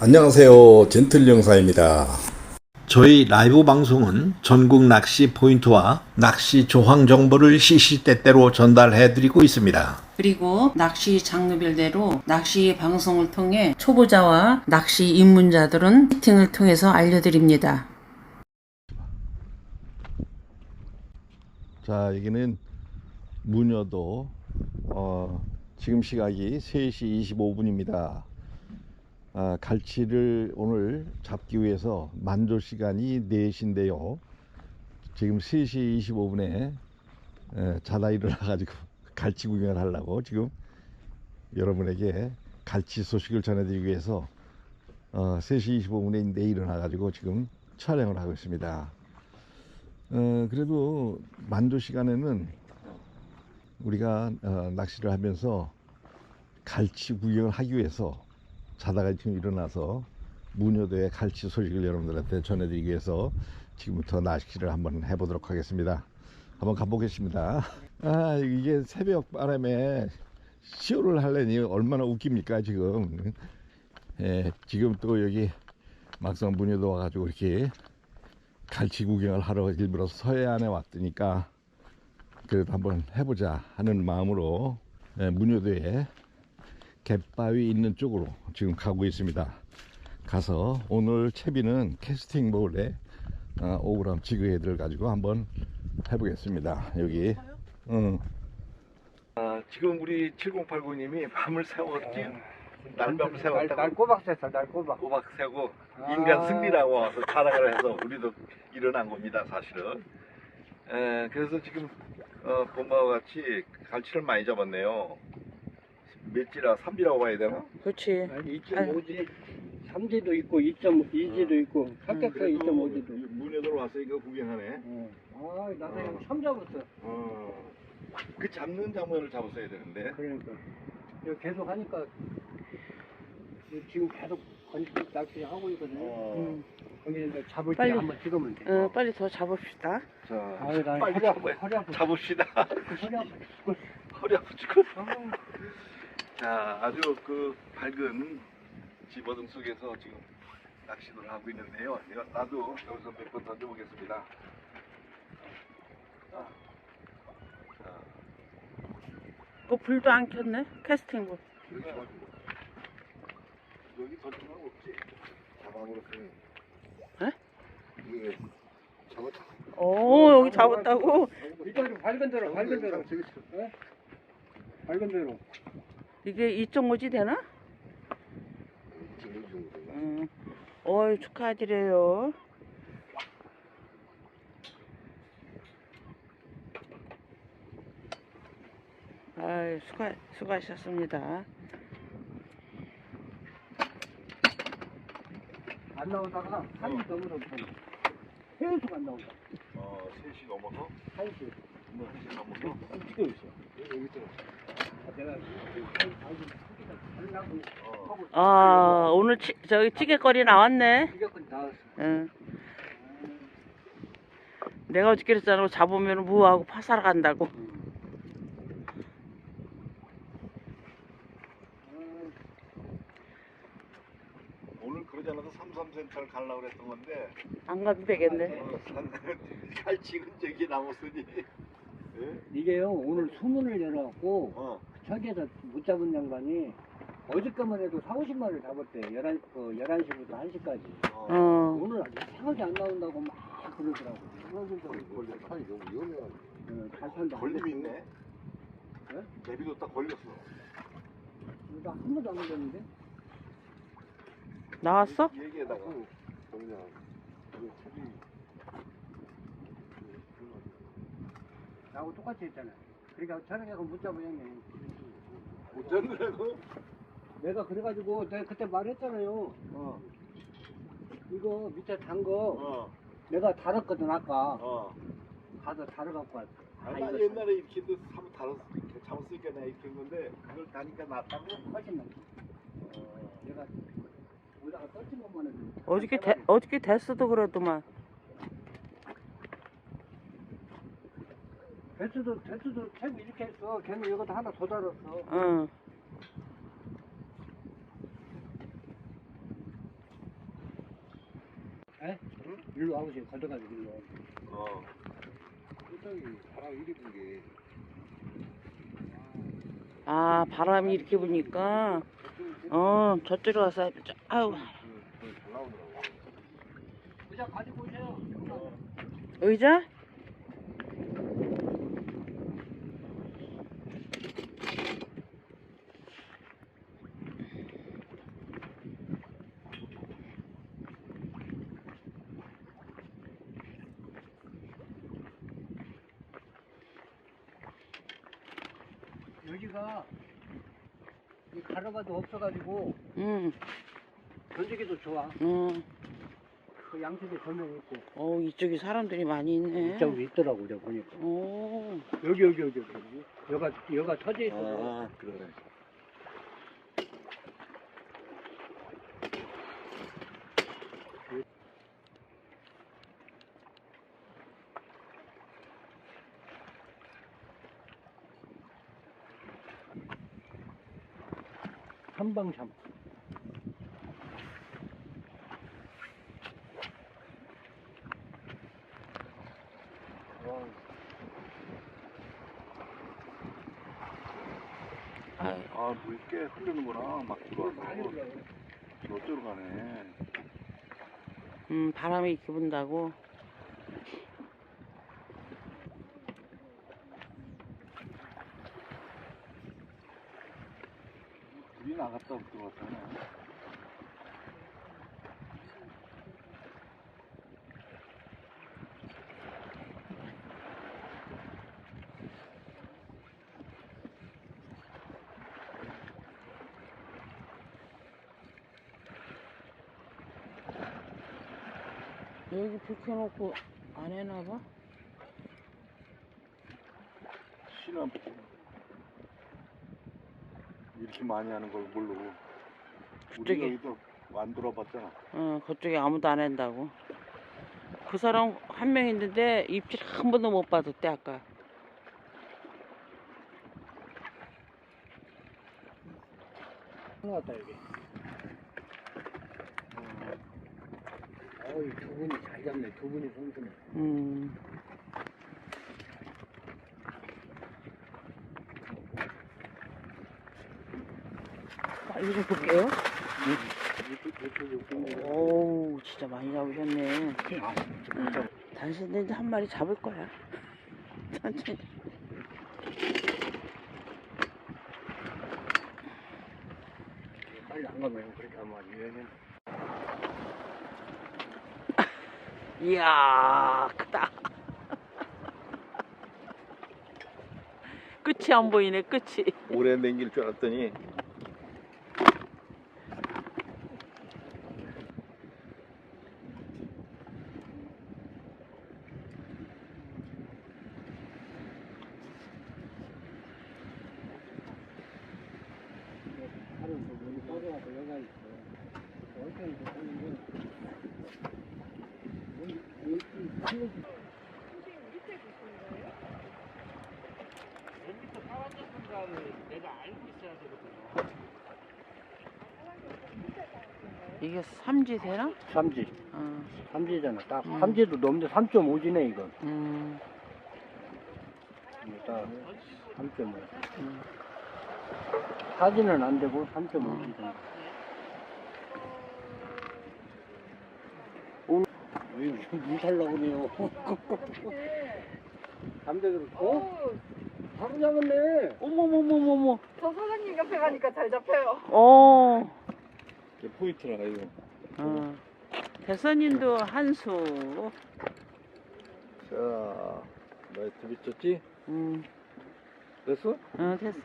안녕하세요. 젠틀 영사입니다. 저희 라이브 방송은 전국 낚시 포인트와 낚시 조항 정보를 시시때때로 전달해 드리고 있습니다. 그리고 낚시 장르별대로 낚시 방송을 통해 초보자와 낚시 입문자들은 미팅을 통해서 알려드립니다. 자, 여기는 무녀도 어, 지금 시각이 3시 25분입니다. 아, 갈치를 오늘 잡기 위해서 만조 시간이 4시인데요. 지금 3시 25분에 자다 일어나 가지고 갈치 구경을 하려고 지금 여러분에게 갈치 소식을 전해드리기 위해서 어, 3시 25분에 내 일어나 가지고 지금 촬영을 하고 있습니다. 어, 그래도 만조 시간에는 우리가 어, 낚시를 하면서 갈치 구경을 하기 위해서 자다가 지금 일어나서 무녀도의 갈치 소식을 여러분들한테 전해드리기 위해서 지금부터 낚시를 한번 해보도록 하겠습니다. 한번 가보겠습니다. 아, 이게 새벽 바람에 시오를 하려니 얼마나 웃깁니까, 지금. 예, 지금 또 여기 막상 무녀도 와가지고 이렇게 갈치 구경을 하러 일부러 서해안에 왔으니까 그래도 한번 해보자 하는 마음으로 예, 무녀도에 갯바위 있는 쪽으로 지금 가고 있습니다. 가서 오늘 채비는 캐스팅 볼에 어, 5g 지그헤드를 가지고 한번 해보겠습니다. 여기. 응. 아, 지금 우리 7089님이 밤을 새웠지? 날밤을 날, 날 꼬박 샜어, 날 꼬박. 꼬박 새고 아. 인간 승리라고 와서 자랑을 해서 우리도 일어난 겁니다 사실은 에, 그래서 지금 어, 본바와 같이 갈치를 많이 잡았네요 몇지라 3비라고 봐야 되나? 그렇지. 2.5지, 3지도 있고, 2.2지도 있고, 합격서 2.5지도 있고. 문에들 왔으니까 구경하네 어. 아, 나도 그냥 참 잡았어. 어. 그 잡는 장면을 잡았어야 되는데 그러니까. 이거 계속 하니까, 지금 계속 건 낚시 하고 있거든. 어. 음. 거기는 이제 잡을 때 빨리. 한번 찍으면 돼. 어, 빨리 더 잡읍시다. 자 아유, 나 빨리 허리 아파, 잡아요. 허리 아파. 잡읍시다 허리 아파. 허리 아프 죽겠어 자 아주 그 밝은 집어등 속에서 지금 낚시를 하고 있는데요 내가 나도 여기서 몇 번 던져보겠습니다 자, 자, 그 불도 안 켰네? 캐스팅 불. 이렇게 해가지고. 여기 던지면 없지 자방으로서 에? 이게 잡았다 오, 여기 잡았다고? 이쪽으로 밝은 대로, 밝은 대로. 저기 있어. 예? 밝은 대로. 이게 2.5지 되나? 응. 어이, 축하드려요. 아이, 수고, 수고하셨습니다. 안 나오다가 한시 넘어서 계속 안 나온다. 어, 3시 넘어서? 한시 뭐 1시 넘어서? 찍고 있어. 여기 있잖 아. 오늘 치, 저기 찌개거리 나왔네. 응. 내가 어저께 그랬잖아. 잡으면 무하고 파사라 간다고. 오늘 그러지 않아도 삼삼센터를 가려고 그랬던 건데 안 가도 되겠네. 어, 산- 살찌은 저기 나왔으니 예? 이게요 오늘 소문을 열어갖고 어, 저기에서 못 잡은 양반이 어저께만 해도 4, 50마리를 잡았대. 11, 그 11시부터 1시까지. 어. 어. 오늘 아주 생각이 안 나온다고 막 그러더라고. 원래 산이 너무 위험해가지고 어, 잘 산다. 걸림이 있네. 예? 내비도 딱 걸렸어. 나한 번도 안 걸렸는데? 나왔어? 얘기에다가 그냥 나하고 똑같이 했잖아 그러니까 못 잡은 형님 못 잡느라고? 내가 그래가지고 내가 그때 말했잖아요. 어, 이거 밑에 단 거 어, 내가 달았거든 아까. 어. 가서 달아갖고 왔어 아, 아, 나 이거 옛날에 이렇게 또 한번 다뤘 잡았으니까 내가 이렇게 했는데 그걸 다니까 낫다고? 훨씬 낫지. 내가 오다가 떨친 것만 해도 어저께 대, 어저께 됐어도 그러더만. 배수도 배수도 참 이렇게 했어 걔는 이것도 하나 더 달았어 응. 에? 일로 와보세요. 걷어가지고 일로. 어. 저기 바람 이리 불게 아 바람이 이렇게 부니까 어 저쪽으로 가서 저- 아유 그잘 나오더라고 의자 가지고 오세요. 의자? 여기가 이 가로가도 없어가지고 응, 던지기도 좋아. 응. 그 양쪽에 조명 있고 어 이쪽에 사람들이 많이 있네. 이쪽도 있더라고 내가 보니까. 오, 여기 여기 여기 여기. 여가 여가 터져 있어. 아, 그러네. 아유, 아 물꽤 흐르는구나 막 들어와서 올라요. 저쪽으로 가네 음 바람이 이렇게 분다고. 불이 나갔다 들어왔잖아 여기 불 켜놓고 안 해나 봐? 신함 이렇게 많이 하는 걸 모르고 우리 저기. 여기도 안 돌아봤잖아 어, 그쪽에 아무도 안 한다고. 그 사람 한 명 있는데 입질 한 번도 못 받았대 아까. 나왔다 여기. 어이 두 분이 잘 잡네. 두 분이 손수네. 음. 아, 이거 좀 볼게요. 오우, 진짜 많이 잡으셨네. 당신들 이제 한 마리 잡을 거야. 천천히. 빨리 안 가면 그렇게 하면 유행해. 이야, 크다. 끝이 안 보이네, 끝이. 오래 남길 줄 알았더니 하는 거 여기 빠져가서 여기가 있어. 얼마나 이거 하는데. 여기 여기 하는 이게 삼지 되나? 삼지. 어, 삼지잖아. 딱 음. 삼지도 넘는데 3.5지네 이건. 음, 이거 딱 3.5. 음. 사진은 안 되고 3.5지 정도. 오늘 물 살라고 그래요. 담배를 어? 바로 잡았네. 어머머머머머. 저 사장님 옆에 가니까 잘 잡혀요. 어, 이게 포인트라 이거. 어. 대선님도 한수. 자, 나이트 미쳤지? 음, 됐어? 어, 됐어.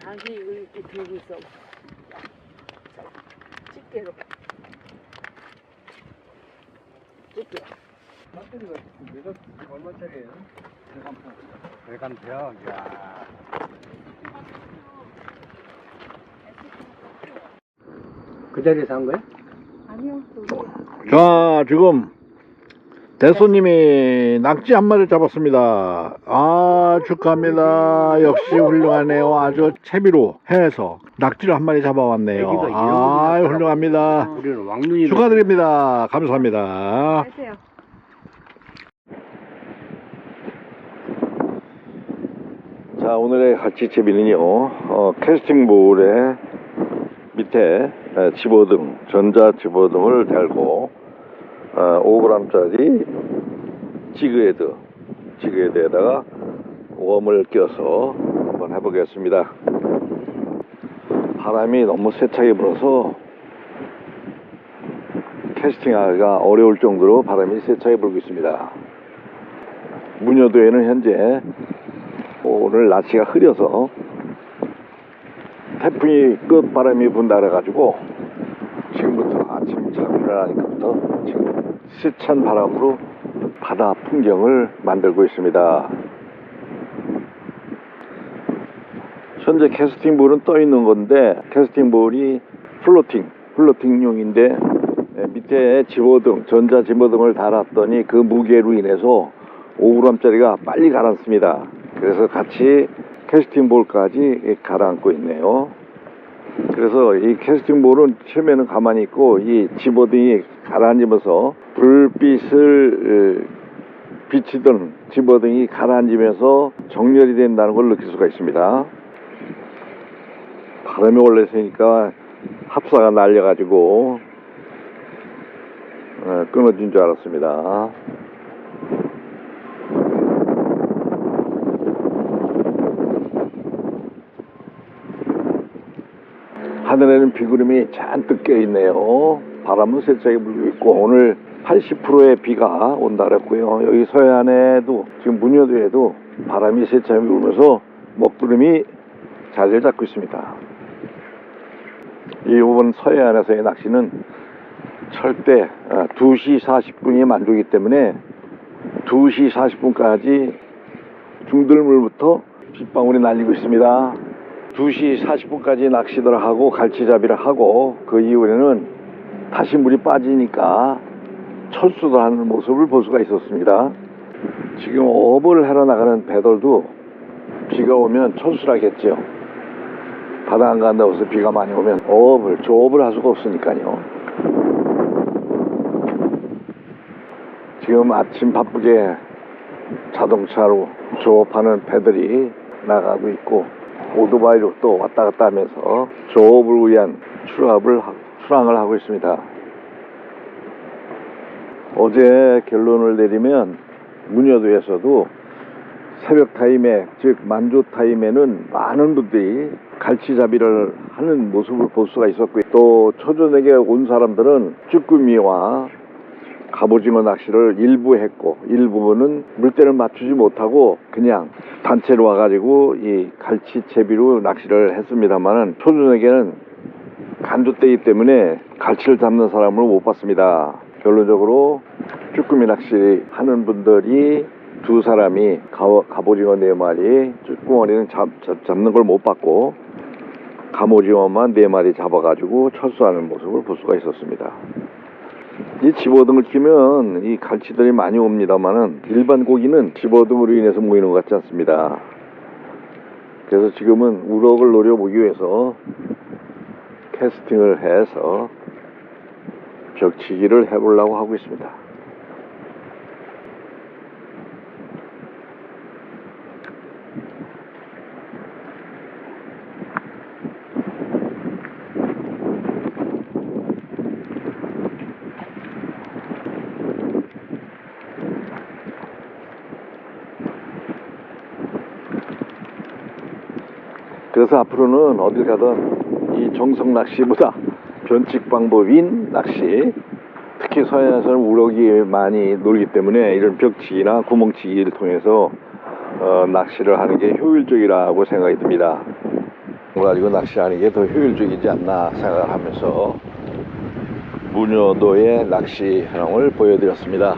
당신 이거 이렇게 들고 있어. 집게로. 집게. 배터리가 내가 얼마짜리예요? 대감표. 대감표. 야. 그 자리에서 한 거야? 아니요, 저기 자, 지금 대소님이 낙지 한 마리 잡았습니다. 아 축하합니다. 역시 훌륭하네요. 아주 채비로 해서 낙지를 한 마리 잡아왔네요. 애기가 이런 아 훌륭합니다. 우리는 왕눈이 축하드립니다. 감사합니다. 자 오늘의 갈치채비는요 어, 캐스팅볼에 밑에 에, 집어등 전자 집어등을 달고 어, 5g짜리 지그헤드 지그헤드에다가 웜을 껴서 한번 해보겠습니다. 바람이 너무 세차게 불어서 캐스팅하기가 어려울 정도로 바람이 세차게 불고 있습니다. 문여도에는 현재 오늘 날씨가 흐려서 태풍이 끝바람이 분다 그래가지고 지금부터 아침 자고 일어나니까부터 지금 세찬 바람으로 바다 풍경을 만들고 있습니다. 현재 캐스팅볼은 떠 있는 건데 캐스팅볼이 플로팅, 플로팅용인데 예, 밑에 집어등, 전자 집어등을 달았더니 그 무게로 인해서 5g짜리가 빨리 가라앉습니다. 그래서 같이 캐스팅볼까지 가라앉고 있네요. 그래서 이 캐스팅볼은 처음에는 가만히 있고 이 집어등이 가라앉으면서 불빛을 에, 비치던 집어등이 가라앉으면서 정렬이 된다는 걸 느낄 수가 있습니다. 바람이 세니까 합사가 날려가지고 어, 끊어진 줄 알았습니다. 하늘에는 비구름이 잔뜩 껴 있네요. 바람은 세차게 불고 있고 오늘 80%의 비가 온다 그랬고요. 여기 서해안에도 지금 문여도에도 바람이 세차게 불면서 먹구름이 자리를 잡고 있습니다. 이번 서해안에서의 낚시는 절대 어, 2시 40분이 만조기 때문에 2시 40분까지 중들물부터 빗방울이 날리고 있습니다. 2시 40분까지 낚시를 하고 갈치잡이를 하고 그 이후에는 다시 물이 빠지니까 철수를 하는 모습을 볼 수가 있었습니다. 지금 어업을 하러 나가는 배들도 비가 오면 철수를 하겠죠. 바다 안 간다고 해서 비가 많이 오면 어업을, 조업을 할 수가 없으니까요. 지금 아침 바쁘게 자동차로 조업하는 배들이 나가고 있고 오토바이로 또 왔다 갔다 하면서 조업을 위한 출합을 하- 출항을 하고 있습니다. 어제 결론을 내리면 문여도에서도 새벽 타임에 즉 만조 타임에는 많은 분들이 갈치잡이를 하는 모습을 볼 수가 있었고 또 초저녁에 온 사람들은 쭈꾸미와 갑오징어 낚시를 일부 했고 일부는 물때를 맞추지 못하고 그냥 단체로 와가지고 이 갈치채비로 낚시를 했습니다만은 초저녁에는 간조때이기 때문에 갈치를 잡는 사람을 못 봤습니다. 결론적으로 쭈꾸미 낚시 하는 분들이 두 사람이 가, 갑오징어 네 마리, 쭈꾸머리는 잡, 잡, 잡는 걸 못 봤고 갑오징어만 네 마리 잡아가지고 철수하는 모습을 볼 수가 있었습니다. 이 집어등을 키면 이 갈치들이 많이 옵니다만은 일반 고기는 집어등으로 인해서 모이는 것 같지 않습니다. 그래서 지금은 우럭을 노려보기 위해서 캐스팅을 해서 벽치기를 해보려고 하고 있습니다. 그래서 앞으로는 어딜 가든 이 정성 낚시보다 변칙 방법인 낚시 특히 서해안에서는 우럭이 많이 놀기 때문에 이런 벽치기나 구멍치기를 통해서 어, 낚시를 하는 게 효율적이라고 생각이 듭니다. 그거 가지고 낚시하는 게 더 효율적이지 않나 생각하면서 무녀도의 낚시 현황을 보여드렸습니다.